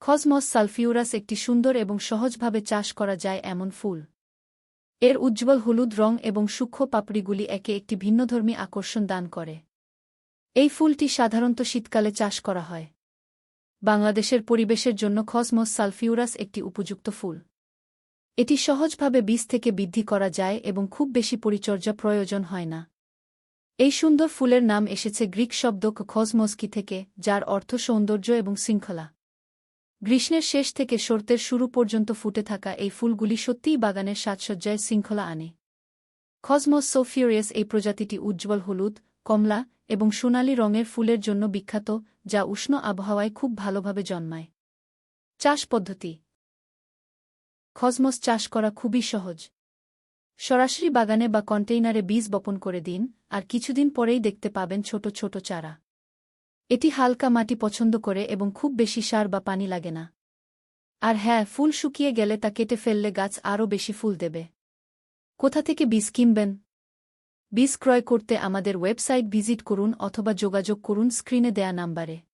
খসমস sulphurous একটি সুন্দর এবং সহজভাবে চাষ করা যায় এমন ফুল। এর উজ্জ্বল হলুদ রং এবং সূক্ষ্ম পাপড়িগুলি একে একটি ভিন্নধর্মী আকর্ষণ দান করে। এই ফুলটি সাধারণত শীতকালে চাষ করা হয়। বাংলাদেশের পরিবেশের জন্য খসমস সালফিউরাস একটি উপযুক্ত ফুল। এটি সহজভাবে বীজ থেকে বৃদ্ধি করা যায় এবং খুব বেশি পরিচর্যা প্রয়োজন হয় না। এই সুন্দর ফুলের নাম এসেছে গ্রিক শব্দ খসমস্কি থেকে, যার অর্থ সৌন্দর্য এবং শৃঙ্খলা। গ্রীষ্মের শেষ থেকে শর্তের শুরু পর্যন্ত ফুটে থাকা এই ফুলগুলি সত্যিই বাগানের সাজসজ্জায় শৃঙ্খলা আনে। খসমস সোফিউরিয়াস এই প্রজাতিটি উজ্জ্বল হলুদ, কমলা এবং সোনালি রঙের ফুলের জন্য বিখ্যাত, যা উষ্ণ আবহাওয়ায় খুব ভালোভাবে জন্মায়। চাষ পদ্ধতি। খসমস চাষ করা খুবই সহজ। সরাসরি বাগানে বা কন্টেইনারে বীজ বপন করে দিন, আর কিছুদিন পরেই দেখতে পাবেন ছোট ছোট চারা। এটি হালকা মাটি পছন্দ করে এবং খুব বেশি সার বা পানি লাগে না। আর হ্যাঁ ফুল শুকিয়ে গেলে তা কেটে ফেললে গাছ আরও বেশি ফুল দেবে। কোথা থেকে বীজ কিনবেন? বীজ ক্রয় করতে আমাদের ওয়েবসাইট ভিজিট করুন অথবা যোগাযোগ করুন স্ক্রিনে দেয়া নাম্বারে।